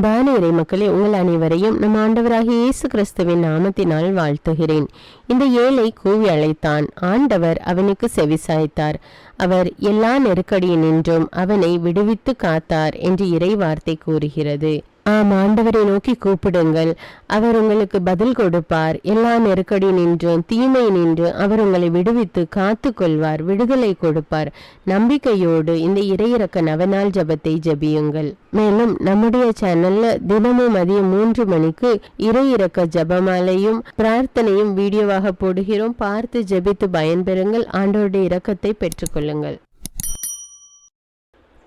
அன்பான இறைமக்களே உங்கள் அனைவரையும் நம் ஆண்டவராகிய இயேசு கிறிஸ்துவின் நாமத்தினால் வாழ்த்துகிறேன். இந்த ஏழை கூவி அழைத்தான். ஆண்டவர் அவனுக்கு செவிசாய்த்தார் அவர் எல்லா நெருக்கடியினின்றும் அவனை விடுவித்து காத்தார் என்று இறை வார்த்தை கூறுகிறது. ஆம் ஆண்டவரை நோக்கி கூப்பிடுங்கள். அவர் உங்களுக்கு பதில் கொடுப்பார். எல்லா நெருக்கடி நின்றும் தீமை நின்று அவர் உங்களை விடுவித்து காத்து கொள்வார் விடுதலை கொடுப்பார். நம்பிக்கையோடு இந்த இறையிறக்க நவநாள் ஜபத்தை ஜபியுங்கள். மேலும் நம்முடைய சேனல்ல தினமும் மதியம் மூன்று மணிக்கு இறையிறக்க ஜபமாலையும் பிரார்த்தனையும் வீடியோவாக போடுகிறோம். பார்த்து ஜெபித்து பயன்பெறுங்கள். ஆண்டோருடைய இரக்கத்தை பெற்றுக்கொள்ளுங்கள்.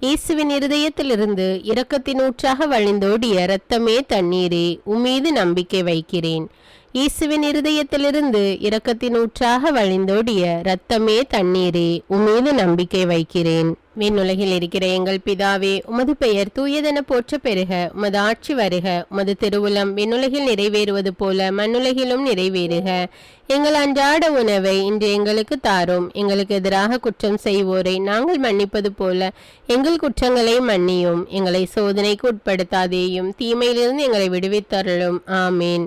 இயேசுவின் இருதயத்திலிருந்து இரக்கத்தின் ஊற்றாக வழிந்தோடிய இரத்தமே தண்ணீரே உம்மீது நம்பிக்கை வைக்கிறேன். இயேசுவின் இருதயத்திலிருந்து இரக்கத்தின் ஊற்றாக வழிந்தோடிய இரத்தமே தண்ணீரே உமீது நம்பிக்கை வைக்கிறேன். விண்ணுலகில் இருக்கிற எங்கள் பிதாவே உமது பெயர் தூயதென போற்ற பெருக உமது ஆட்சி வருக உமது திருவுளம் விண்ணுலகில் நிறைவேறுவது போல மண்ணுலகிலும் நிறைவேறுக. எங்கள் அன்றாட உணவை இன்று எங்களுக்கு தாரும் எங்களுக்கு எதிராக குற்றம் செய்வோரை நாங்கள் மன்னிப்பது போல எங்கள் குற்றங்களை மன்னியும் எங்களை சோதனைக்கு உட்படுத்தாதேயும் தீமையிலிருந்து எங்களை விடுவித்தருளும். ஆமீன்.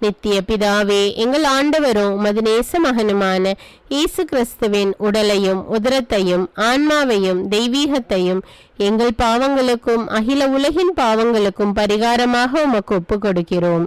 நித்திய பிதாவே எங்கள் ஆண்டவரும் உமது நேச மகனுமான இயேசு கிறிஸ்துவின் உடலையும் உதரத்தையும் ஆன்மாவையும் தெய்வீகத்தையும் எங்கள் பாவங்களுக்கும் அகில உலகின் பாவங்களுக்கும் பரிகாரமாக உமக்கு ஒப்பு கொடுக்கிறோம்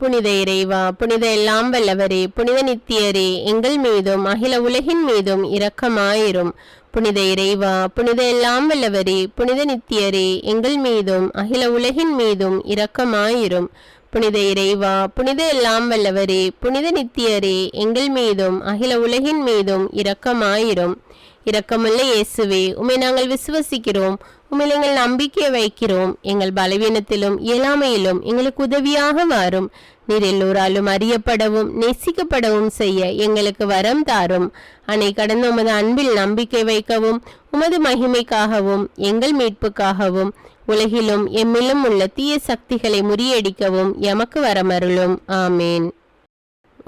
புனித இறைவா புனித எல்லாம் வல்லவரே புனித நித்தியரே எங்கள் மீதும் அகில உலகின் மீதும் இரக்கமாயிரும். புனித இறைவா புனித எல்லாம் வல்லவரே புனித நித்தியரே எங்கள் மீதும் அகில உலகின் மீதும் இரக்கமாயிரும். புனித இறைவா புனித எல்லாம் வல்லவரே புனித நித்தியரே எங்கள் மீதும் அகில உலகின் மீதும் இரக்கமாயிரும். இரக்கமுள்ள இயேசுவே உமை நாங்கள் விசுவசிக்கிறோம் உம்மில் எங்கள் நம்பிக்கையை வைக்கிறோம். எங்கள் பலவீனத்திலும் இயலாமையிலும் எங்களுக்கு உதவியாக வாரும் நீர் எல்லோராலும் அறியப்படவும் நேசிக்கப்படவும் செய்ய எங்களுக்கு வரம் தாரும். அன்னை கடந்த உமது அன்பில் நம்பிக்கை வைக்கவும் உமது மகிமைக்காகவும் எங்கள் மீட்புக்காகவும் உலகிலும் எம்மிலும் உள்ள தீய சக்திகளை முறியடிக்கவும் எமக்கு வரமருளும். ஆமேன்.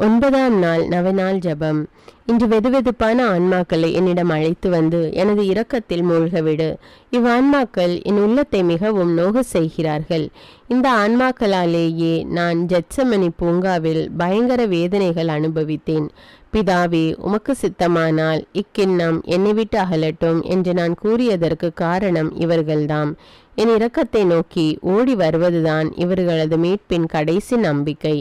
ஒன்பதாம் நாள் நவநாள் ஜெபம். இன்று வெதுவெதுப்பான ஆன்மாக்களை என்னிடம் அழைத்து வந்து எனது இரக்கத்தில் மூழ்கவிடு. இவ்வான்மாக்கள் என் உள்ளத்தை மிகவும் நோக செய்கிறார்கள். இந்த ஆன்மாக்களாலேயே நான் ஜெட்சமணி பூங்காவில் பயங்கர வேதனைகள் அனுபவித்தேன். பிதாவே உமக்கு சித்தமானால் இக்கிண்ணம் என்னை விட்டு அகலட்டும் என்று நான் கூறியதற்கு காரணம் இவர்கள்தாம். என் இரக்கத்தை நோக்கி ஓடி வருவதுதான் இவர்களது மீட்பின் கடைசி நம்பிக்கை.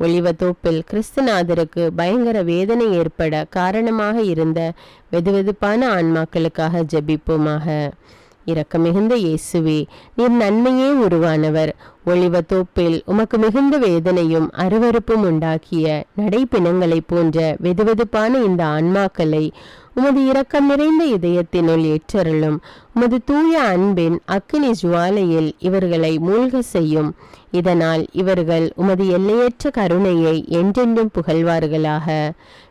ஒளிவத்தோப்பில் கிறிஸ்துநாதருக்கு பயங்கர வேதனை ஏற்பட காரணமாக இருந்த வெதுவெதுப்பான ஆன்மாக்களுக்காக ஜெபிப்போமாக. இரக்கமிகுந்த இயேசுவே நீர் நன்மையே உருவானவர். ஒளிவத்தோப்பில் உமக்கு மிகுந்த வேதனையும் அருவறுப்பும் உண்டாக்கிய நடைப்பிணங்களைப் போன்ற வெதுவெதுப்பான இந்த ஆன்மாக்களை உமது இரக்கம் நிறைந்த இதயத்தினுள் ஏற்றருளும். உமது தூய அன்பின் அக்கினி ஜுவாலையில் இவர்களை மூழ்க செய்யும். இதனால் இவர்கள் உமது எல்லையற்ற கருணையை என்றென்றும் புகழ்வார்களாக.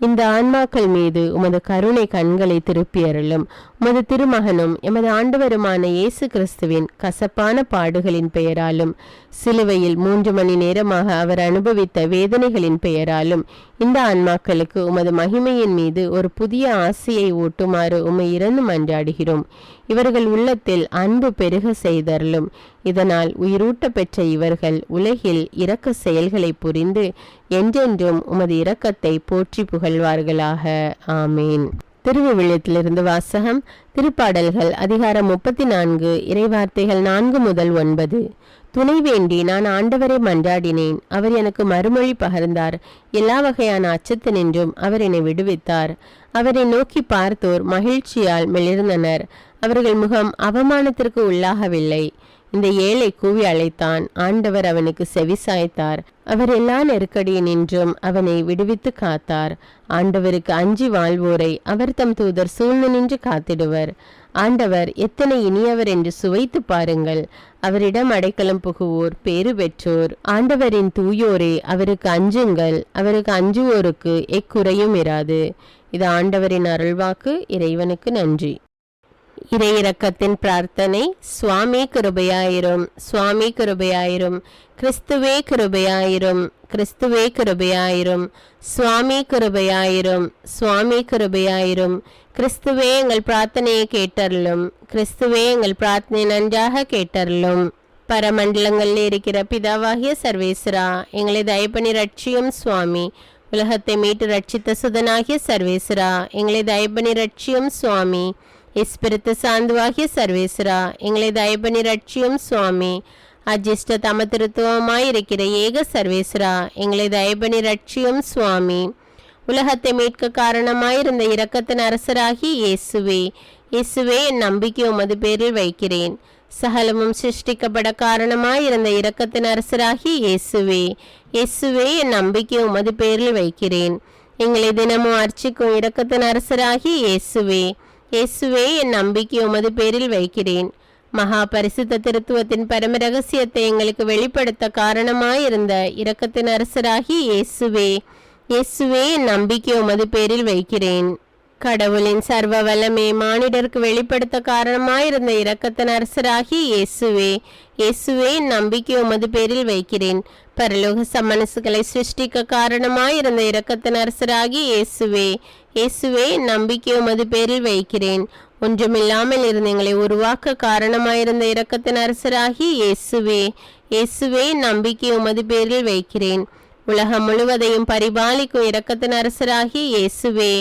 இந்த ஆன்மாக்கள் மீது உமது கருணை கண்களை திருப்பி அருளும். உமது திருமகனும் எமது ஆண்டவருமான இயேசு கிறிஸ்துவின் கசப்பான பாடுகளின் பெயராலும் சிலுவையில் மூன்று மணி நேரமாக அவர் அனுபவித்த வேதனைகளின் பெயராலும் இந்த ஆன்மாக்களுக்கு உமது மகிமையின் மீது ஒரு புதிய ஆசையை ஊட்டுமாறு உம்மை இறந்து மன்றாடுகிறோம் இவர்கள் உள்ளத்தில் அன்பு பெருக செய்தருளும். இதனால் உயிரூட்ட பெற்ற இவர்கள் உலகில் இரக்க செயல்களை புரிந்து என்றென்றும் உமது இரக்கத்தை போற்றி புகழ்வார்களாக. ஆமேன். திருவிவிலியத்திலிருந்து வாசகம் திருப்பாடல்கள் அதிகாரம் முப்பத்தி நான்கு இறைவார்த்தைகள் நான்கு முதல் ஒன்பது. துணை வேண்டி நான் ஆண்டவரை மன்றாடினேன் அவர் எனக்கு மறுமொழி பகர்ந்தார் எல்லா வகையான அச்சத்தினின்றும் அவர் என்னை விடுவித்தார். அவரை நோக்கி பார்த்தோர் மகிழ்ச்சியால் மெளிர்ந்தனர் அவர்கள் முகம் அவமானத்திற்கு உள்ளாகவில்லை. இந்த ஏழை கூவி அழைத்தான். ஆண்டவர் அவனுக்கு செவி சாய்த்தார். அவர் எல்லா நெருக்கடியினின்றும் அவனை விடுவித்து காத்தார். ஆண்டவருக்கு அஞ்சி வாழ்வோரை அவர் தம் தூதர் சூழ்ந்து நின்று காத்திடுவர். ஆண்டவர் எத்தனை இனியவர் என்று சுவைத்து பாருங்கள். அவரிடம் அடைக்கலம் புகுவோர் பேறு பெற்றோர். ஆண்டவரின் தூயோரே அவருக்கு அஞ்சுங்கள். அவருக்கு அஞ்சுவோருக்கு எக்குறையும் இராது. இது ஆண்டவரின் அருள்வாக்கு. இறைவனுக்கு நன்றி. இறையிறக்கத்தின் பிரார்த்தனை சுவாமி கிருபையாயிரும் சுவாமி கிருபையாயிரும் கிறிஸ்துவே கிருபையாயிரும் கிறிஸ்துவே கிருபையாயிரும் சுவாமி கிருபையாயிரும் சுவாமி கிருபையாயிரும் கிறிஸ்துவே எங்கள் பிரார்த்தனையை கேட்டருளும் கிறிஸ்துவே எங்கள் பிரார்த்தனை நன்றாக கேட்டருளும். பரமண்டலங்களில் இருக்கிற பிதாவாகிய சர்வேஸ்வரா எங்களை தயப்பணி ரட்சியும் சுவாமி. உலகத்தை மீட்டு ரட்சித்த சுதனாகிய சர்வேஸ்வரா எங்களை தயப்பணி ரட்சியும் சுவாமி. இஸ்பிரித்து சாந்துவாகிய சர்வேஸ்வரா எங்களை தயப்பணி ரட்சியும் சுவாமி. அஜிஷ்ட தமதிருத்துவமாய் இருக்கிற ஏக சர்வேஸ்வரா எங்களை தயப்பணி ரட்சியும் சுவாமி. உலகத்தை மீட்க காரணமாயிருந்த இரக்கத்தின் அரசராகி இயேசுவே இயேசுவே என் நம்பிக்கை உமது பேரில் வைக்கிறேன். சகலமும் சிருஷ்டிக்கப்பட காரணமாயிருந்த இரக்கத்தின் அரசராகி இயேசுவே இயேசுவே என் நம்பிக்கை உமது பேரில் வைக்கிறேன். எங்களை தினமும் அர்ச்சிக்கும் இரக்கத்தின் அரசராகி இயேசுவே இயேசுவே என் நம்பிக்கை உமது பேரில் வைக்கிறேன். மகா பரிசுத்த திருத்துவத்தின் பரம ரகசியத்தை எங்களுக்கு வெளிப்படுத்த காரணமாயிருந்த இரக்கத்தின் அரசராகி இயேசுவே. இயேசுவே என் நம்பிக்கை உமது பேரில் வைக்கிறேன். கடவுளின் சர்வ வல்லமே மானிடருக்கு வெளிப்படுத்த காரணமாயிருந்த இரக்கத்தின் அரசராகி இயேசுவே இயேசுவே நம்பிக்கை உமது பேரில் வைக்கிறேன். பரலோக சமனசுகளை சிருஷ்டிக்க காரணமாயிருந்த இரக்கத்தின் அரசராகி இயேசுவே இயேசுவே நம்பிக்கை உமது பேரில் வைக்கிறேன். ஒன்றுமில்லாமல் இருந்த எங்களை உருவாக்க காரணமாயிருந்த இரக்கத்தின் அரசராகி இயேசுவே இயேசுவே நம்பிக்கை உமது பேரில் வைக்கிறேன். உலகம் முழுவதையும் பரிபாலிக்கும் இரக்கத்தின் அரசராகி இயேசுவே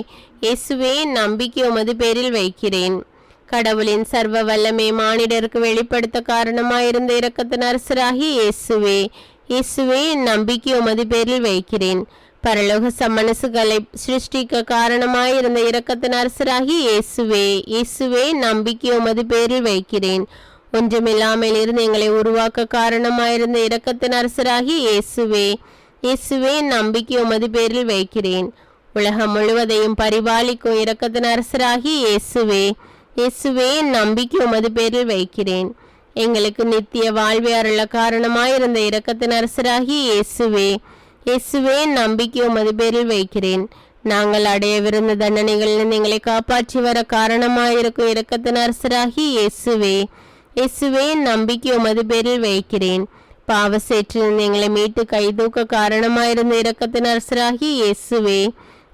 இயேசுவே நம்பிக்கை உமது பேரில் வைக்கிறேன். கடவுளின் சர்வ வல்லமை மானிடருக்கு வெளிப்படுத்த காரணமாயிருந்த இரக்கத்தின் அரசராகி இயேசுவே இயேசுவே நம்பிக்கை உமது பேரில் வைக்கிறேன். பரலோக சம்மனசுகளை சிருஷ்டிக்க காரணமாயிருந்த இரக்கத்தின் அரசராகி இயேசுவே இயேசுவே நம்பிக்கை உமது பேரில் வைக்கிறேன். ஒன்றுமில்லாமல் இருந்து எங்களை உருவாக்க காரணமாயிருந்த இரக்கத்தின் அரசராகி இயேசுவே இயேசுவே நம்பிக்கை உமது பேரில் வைக்கிறேன். உலகம் முழுவதையும் பரிபாலிக்கும் இரக்கத்தின் அரசராகி இயேசுவே. இயேசுவே என் நம்பிக்கை உமது பேரில் வைக்கிறேன். எங்களுக்கு நித்திய வாழ்வை அருள காரணமாயிருந்த இரக்கத்தின் அரசராகி இயேசுவே. இயேசுவே என் நம்பிக்கை உமது பேரில் வைக்கிறேன். நாங்கள் அடையவிருந்த தண்டனைகளிலிருந்து எங்களை காப்பாற்றி வர காரணமாயிருக்கும் இரக்கத்தின் அரசராகி இயேசுவே. இயேசுவே என் நம்பிக்கை உமது பேரில் வைக்கிறேன். பாவசேற்றிலிருந்து எங்களை மீட்டு கைதூக்க காரணமாயிருந்த இரக்கத்தின் அரசராகி இயேசுவே.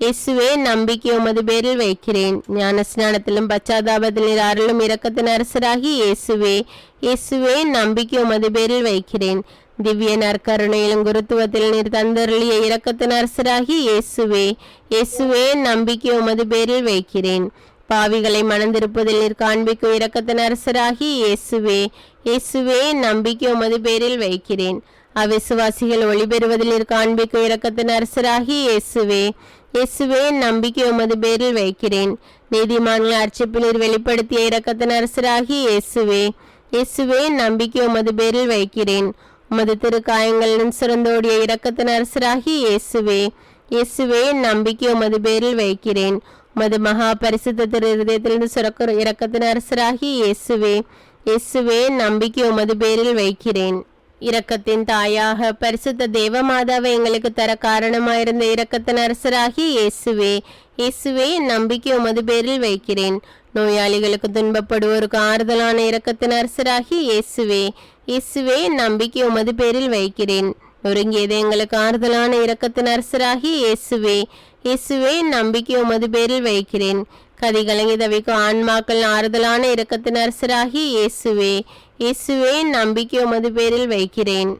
இயேசுவே நம்பிக்கை உமது பேரில் வைக்கிறேன். ஞானஸ்நானத்திலும் பச்சாதாபத்தில் அருளும் இரக்கத்தின் அரசராகி இயேசுவே இயேசுவே நம்பிக்கை உமது பேரில் வைக்கிறேன். திவ்ய நற்கருணையிலும் குருத்துவத்தில் நீர் தந்தருளிய இரக்கத்தின் அரசராகி இயேசுவே இயேசுவே நம்பிக்கை உமது பேரில் வைக்கிறேன். பாவிகளை மணந்திருப்பதில் நீர் காண்பிக்கும் இரக்கத்தின் அரசராகி இயேசுவே இயேசுவே நம்பிக்கை உமது பேரில் வைக்கிறேன். அவிசுவாசிகள் ஒளிபெறுவதில் நீர் காண்பிக்கும் இரக்கத்தின் அரசராகி இயேசுவே இயேசுவே நம்பிக்கை உமது பேரில் வைக்கிறேன். நீதிமான்கள் அர்ச்சிப்பில் நீர் வெளிப்படுத்திய இரக்கத்தின் அரசராகி இயேசுவே இயேசுவேன் நம்பிக்கை உமது பேரில் வைக்கிறேன். உமது திருக்காயங்களின் சிறந்தோடிய இரக்கத்தின் அரசராகி இயேசுவே இயேசுவே நம்பிக்கை உமது பேரில் வைக்கிறேன். உமது மகா பரிசுத்த திரு இருதயத்திலிருந்து சுரக்க இரக்கத்தின் அரசராகி இயேசுவே இயேசுவே நம்பிக்கை உமது பேரில் வைக்கிறேன். இரக்கத்தின் தாயாக பரிசுத்த தேவமாதாவை எங்களுக்கு தர காரணமாயிருந்த இரக்கத்தின் அரசராகி இயேசுவே இயேசுவே என் நம்பிக்கை உமது பேரில் வைக்கிறேன். நோயாளிகளுக்கு துன்பப்படுவோருக்கு ஆறுதலான இரக்கத்தின் அரசராகி இயேசுவே இயேசுவே என் நம்பிக்கை உமது பேரில் வைக்கிறேன். நொறுங்கியது எங்களுக்கு ஆறுதலான இரக்கத்தின் அரசராகி இயேசுவே இயேசுவே என் நம்பிக்கை உமது பேரில் வைக்கிறேன். கதிகலங்கி தவிக்கும் ஆன்மாக்கள் ஆறுதலான இரக்கத்தின் அரசராகி இயேசுவே இயேசுவே நம்பிக்கை உமது பேரில் வைக்கிறேன்.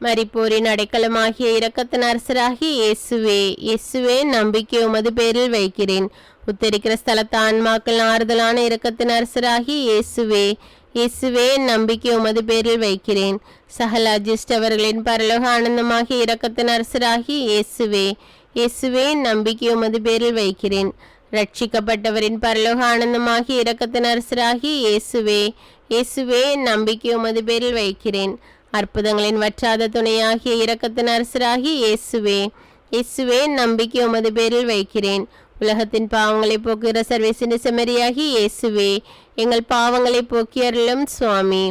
மறிப்போரின் அடைக்கலமாகிய இரக்கத்தின் அரசராகி இயேசுவே இயேசுவே நம்பிக்கை உமது பேரில் வைக்கிறேன். உத்தரிக்கிற ஸ்தலத்த ஆன்மாக்கள் ஆறுதலான இரக்கத்தின் அரசராகி இயேசுவே இயேசுவே நம்பிக்கை உமது பேரில் வைக்கிறேன். சகல அஜிஸ்டவர்களின் பரலோக ஆனந்தமாகிய இரக்கத்தின் அரசராகி இயேசுவே இயேசுவே நம்பிக்கை உமது பேரில் வைக்கிறேன். ரட்சிக்கப்பட்டவரின் பரலோக ஆனந்தமாகிய இரக்கத்தின் அரசராகி இயேசுவே இயேசுவே நம்பிக்கை உமது பேரில் வைக்கிறேன். அற்புதங்களின் வற்றாத துணையாகிய இரக்கத்தின் அரசராகி இயேசுவே இயேசுவே நம்பிக்கை உமது பேரில் வைக்கிறேன். உலகத்தின் பாவங்களை போக்குகிற சர்வேசின செமரியாகி இயேசுவே எங்கள் பாவங்களை போக்கியருளும் சுவாமி.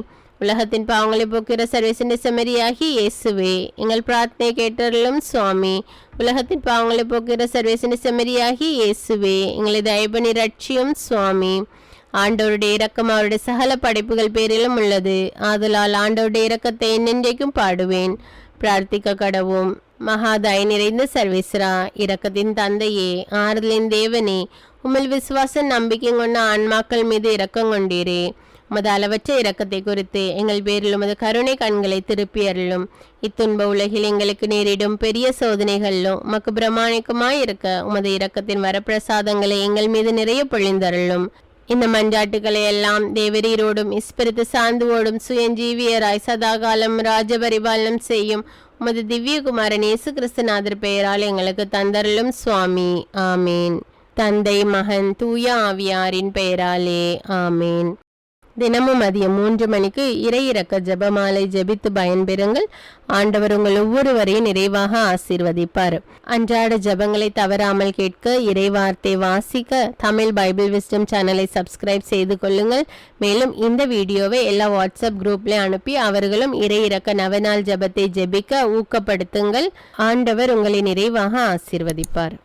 உலகத்தின் பாவங்களை போக்குகிற சர்வேசின செமரியாகி இயேசுவே எங்கள் பிரார்த்தனை கேட்டருளும் சுவாமி. உலகத்தின் பாவங்களை போக்குகிற சர்வேசின செமரியாகி இயேசுவே எங்களை தயபணி ரட்சியும் சுவாமி. ஆண்டவருடைய இரக்கம் அவருடைய சகல படைப்புகள் பேரிலும் உள்ளது. ஆதலால் ஆண்டவருடைய இரக்கத்தை என்னென்றைக்கும் பாடுவேன். பிரார்த்திக்க கடவும் மகாதாய் நிறைந்த சர்வேஸ்வரா இரக்கத்தின் தந்தையே ஆறுதலின் தேவனே உம்மில் விசுவாச நம்பிக்கை கொண்ட ஆன்மாக்கள் மீது இரக்கம் கொண்டீரே. உமது அளவற்ற இரக்கத்தை குறித்து எங்கள் பேரில் உமது கருணை கண்களை திருப்பி அருளும். இத்துன்ப உலகில் எங்களுக்கு நேரிடும் பெரிய சோதனைகளிலும் உமக்கு பிரமாணிக்கமாய் இருக்க உமது இரக்கத்தின் வரப்பிரசாதங்களை எங்கள் மீது நிறைய பொழிந்தருளும். இந்த மஞ்சாட்டுகளை எல்லாம் தேவரீரோடும் இஸ்பிரித்து சாந்துவோடும் சுயஞ்சீவியராய் சதாகாலம் ராஜபரிபாலனம் செய்யும் உமது திவ்யகுமாரன் இயேசு கிறிஸ்துநாதர் பெயரால் எங்களுக்கு தந்தருளும் சுவாமி. ஆமேன். தந்தை மகன் தூய ஆவியாரின் பெயராலே. ஆமேன். தினமும் மதியம் மூன்று மணிக்கு இறையிறக்க ஜபமாலை ஜெபமாலை ஜெபித்து பயன்பெறுங்கள். ஆண்டவர் உங்கள் ஒவ்வொருவரையும் நிறைவாக ஆசீர்வதிப்பார். அன்றாட ஜெபங்களை தவறாமல் கேட்க இறைவார்த்தை வாசிக்க தமிழ் பைபிள் விஸ்டம் சேனலை சப்ஸ்கிரைப் செய்து கொள்ளுங்கள். மேலும் இந்த வீடியோவை எல்லா வாட்ஸ்அப் குரூப்லேயும் அனுப்பி அவர்களும் இறையிறக்க நவநாள் ஜெபத்தை ஜெபிக்க ஊக்கப்படுத்துங்கள். ஆண்டவர் உங்களை நிறைவாக ஆசீர்வதிப்பார்.